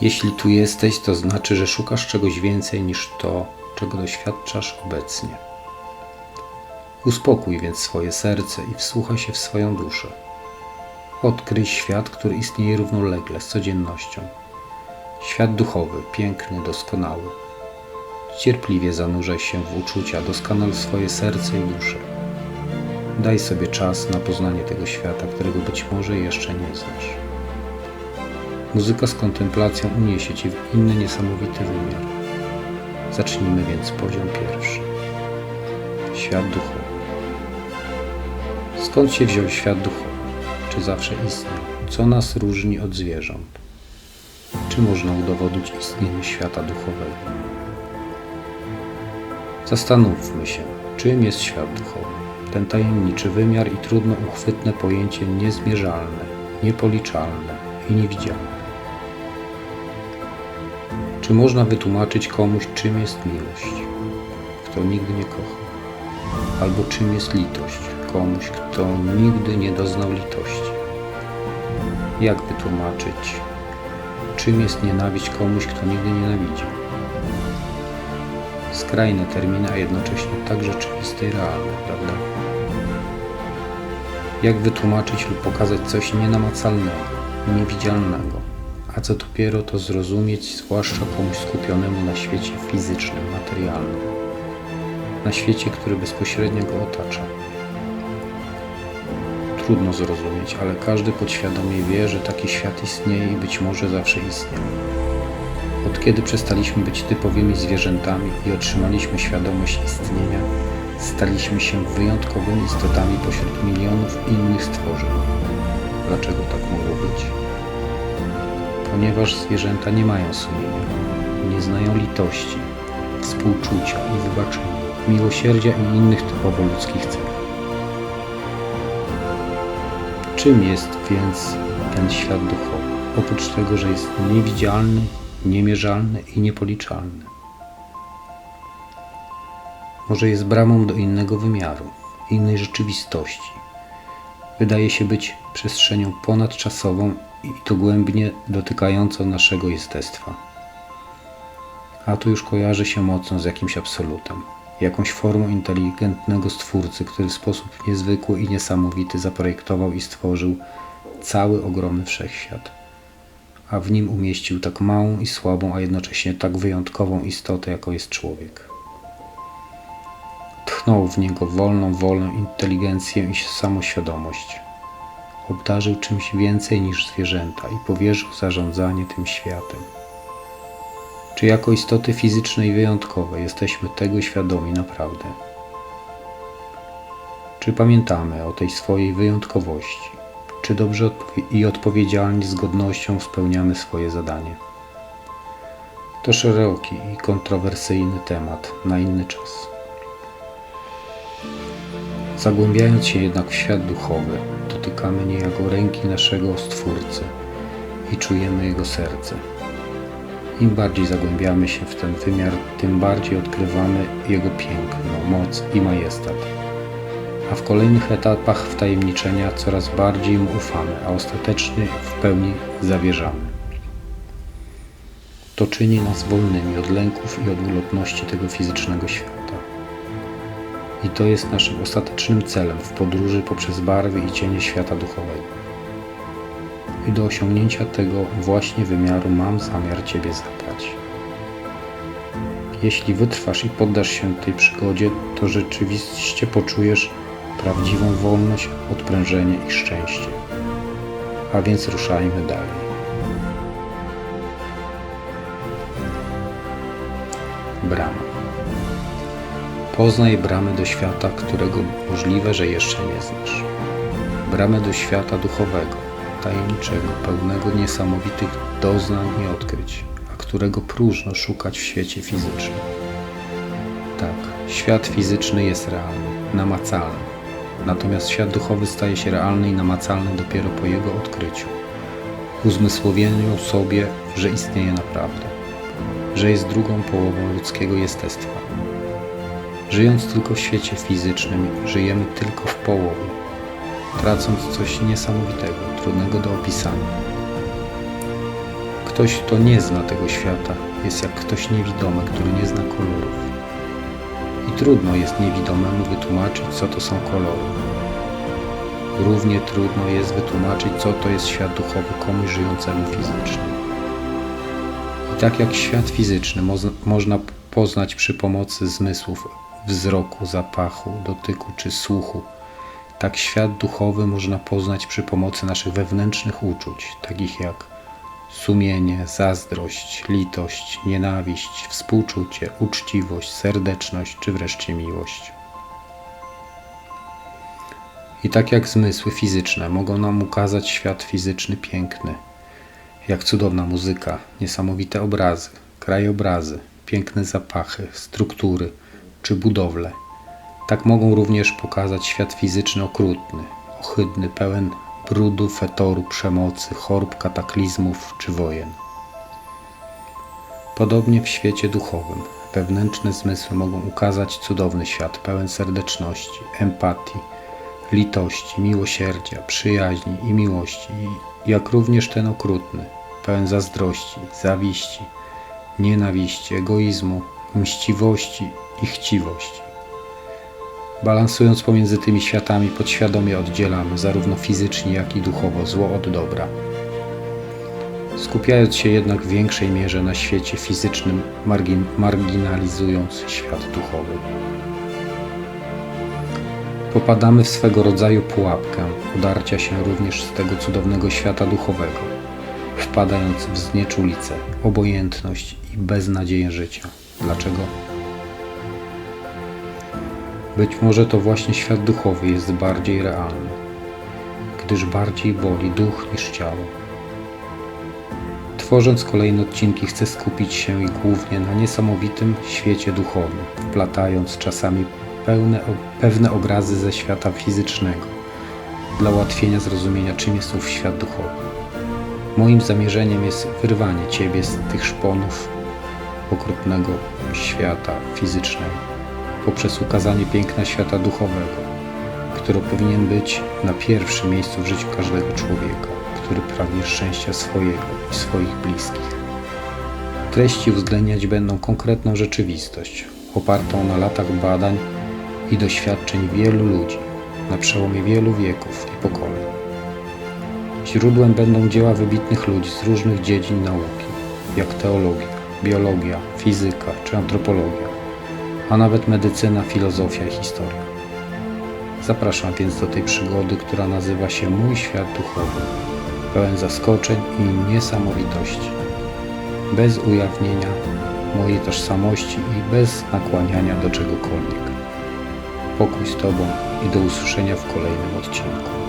Jeśli tu jesteś, to znaczy, że szukasz czegoś więcej niż to, czego doświadczasz obecnie. Uspokój więc swoje serce i wsłuchaj się w swoją duszę. Odkryj świat, który istnieje równolegle z codziennością. Świat duchowy, piękny, doskonały. Cierpliwie zanurzaj się w uczucia, doskonal swoje serce i duszę. Daj sobie czas na poznanie tego świata, którego być może jeszcze nie znasz. Muzyka z kontemplacją uniesie Cię w inny niesamowity wymiar. Zacznijmy więc poziom pierwszy. Świat duchowy. Skąd się wziął świat duchowy? Czy zawsze istniał? Co nas różni od zwierząt? Czy można udowodnić istnienie świata duchowego? Zastanówmy się, czym jest świat duchowy. Ten tajemniczy wymiar i trudno uchwytne pojęcie niezmierzalne, niepoliczalne i niewidzialne. Czy można wytłumaczyć komuś, czym jest miłość, kto nigdy nie kocha? Albo czym jest litość komuś, kto nigdy nie doznał litości? Jak wytłumaczyć, czym jest nienawiść komuś, kto nigdy nienawidził? Skrajne terminy, a jednocześnie tak rzeczywiste i realne, prawda? Jak wytłumaczyć lub pokazać coś nienamacalnego, niewidzialnego, a co dopiero to zrozumieć, zwłaszcza komuś skupionemu na świecie fizycznym, materialnym, na świecie, który bezpośrednio go otacza? Trudno zrozumieć, ale każdy podświadomie wie, że taki świat istnieje i być może zawsze istniał. Od kiedy przestaliśmy być typowymi zwierzętami i otrzymaliśmy świadomość istnienia, staliśmy się wyjątkowymi istotami pośród milionów innych stworzeń. Dlaczego tak mogło być? Ponieważ zwierzęta nie mają sumienia, nie znają litości, współczucia i wybaczenia, miłosierdzia i innych typowo ludzkich cech. Czym jest więc ten świat duchowy? Oprócz tego, że jest niewidzialny, niemierzalny i niepoliczalny. Może jest bramą do innego wymiaru, innej rzeczywistości. Wydaje się być przestrzenią ponadczasową i dogłębnie dotykającą naszego jestestwa. A tu już kojarzy się mocno z jakimś absolutem, jakąś formą inteligentnego stwórcy, który w sposób niezwykły i niesamowity zaprojektował i stworzył cały ogromny wszechświat a w nim umieścił tak małą i słabą, a jednocześnie tak wyjątkową istotę, jaką jest człowiek. Tchnął w niego wolną, wolną inteligencję i samoświadomość. Obdarzył czymś więcej niż zwierzęta i powierzył zarządzanie tym światem. Czy jako istoty fizyczne i wyjątkowe jesteśmy tego świadomi naprawdę? Czy pamiętamy o tej swojej wyjątkowości? czy dobrze i odpowiedzialnie z godnością spełniamy swoje zadanie. To szeroki i kontrowersyjny temat na inny czas. Zagłębiając się jednak w świat duchowy, dotykamy niejako ręki naszego Stwórcy i czujemy Jego serce. Im bardziej zagłębiamy się w ten wymiar, tym bardziej odkrywamy Jego piękno, moc i majestat a w kolejnych etapach wtajemniczenia coraz bardziej mu ufamy, a ostatecznie w pełni zawierzamy. To czyni nas wolnymi od lęków i od ulotności tego fizycznego świata. I to jest naszym ostatecznym celem w podróży poprzez barwy i cienie świata duchowego. I do osiągnięcia tego właśnie wymiaru mam zamiar Ciebie zabrać. Jeśli wytrwasz i poddasz się tej przygodzie, to rzeczywiście poczujesz, prawdziwą wolność, odprężenie i szczęście. A więc ruszajmy dalej. Brama. Poznaj bramę do świata, którego możliwe, że jeszcze nie znasz. Bramę do świata duchowego, tajemniczego, pełnego niesamowitych doznań i odkryć, a którego próżno szukać w świecie fizycznym. Tak, świat fizyczny jest realny, namacalny Natomiast świat duchowy staje się realny i namacalny dopiero po jego odkryciu, uzmysłowieniu sobie, że istnieje naprawdę, że jest drugą połową ludzkiego jestestwa. Żyjąc tylko w świecie fizycznym, żyjemy tylko w połowie, tracąc coś niesamowitego, trudnego do opisania. Ktoś, kto nie zna tego świata, jest jak ktoś niewidomy, który nie zna kolorów. I trudno jest niewidomemu wytłumaczyć, co to są kolory. Równie trudno jest wytłumaczyć, co to jest świat duchowy komuś żyjącemu fizycznie. I tak jak świat fizyczny moz- można poznać przy pomocy zmysłów wzroku, zapachu, dotyku czy słuchu, tak świat duchowy można poznać przy pomocy naszych wewnętrznych uczuć, takich jak sumienie, zazdrość, litość, nienawiść, współczucie, uczciwość, serdeczność czy wreszcie miłość. I tak jak zmysły fizyczne mogą nam ukazać świat fizyczny piękny, jak cudowna muzyka, niesamowite obrazy, krajobrazy, piękne zapachy, struktury czy budowle, tak mogą również pokazać świat fizyczny okrutny, ohydny, pełen brudu, fetoru, przemocy, chorób, kataklizmów czy wojen. Podobnie w świecie duchowym wewnętrzne zmysły mogą ukazać cudowny świat pełen serdeczności, empatii, litości, miłosierdzia, przyjaźni i miłości, jak również ten okrutny, pełen zazdrości, zawiści, nienawiści, egoizmu, mściwości i chciwości. Balansując pomiędzy tymi światami, podświadomie oddzielamy zarówno fizycznie, jak i duchowo zło od dobra. Skupiając się jednak w większej mierze na świecie fizycznym, margin- marginalizując świat duchowy. Popadamy w swego rodzaju pułapkę udarcia się również z tego cudownego świata duchowego, wpadając w znieczulicę, obojętność i beznadzieję życia. Dlaczego? Być może to właśnie świat duchowy jest bardziej realny, gdyż bardziej boli duch niż ciało. Tworząc kolejne odcinki, chcę skupić się i głównie na niesamowitym świecie duchowym, wplatając czasami pełne, pewne obrazy ze świata fizycznego, dla ułatwienia zrozumienia, czym jest ów świat duchowy. Moim zamierzeniem jest wyrwanie Ciebie z tych szponów okrutnego świata fizycznego poprzez ukazanie piękna świata duchowego, które powinien być na pierwszym miejscu w życiu każdego człowieka, który pragnie szczęścia swojego i swoich bliskich. Treści uwzględniać będą konkretną rzeczywistość, opartą na latach badań i doświadczeń wielu ludzi na przełomie wielu wieków i pokoleń. Źródłem będą dzieła wybitnych ludzi z różnych dziedzin nauki, jak teologia, biologia, fizyka czy antropologia a nawet medycyna, filozofia i historia. Zapraszam więc do tej przygody, która nazywa się Mój świat duchowy, pełen zaskoczeń i niesamowitości, bez ujawnienia mojej tożsamości i bez nakłaniania do czegokolwiek. Pokój z Tobą i do usłyszenia w kolejnym odcinku.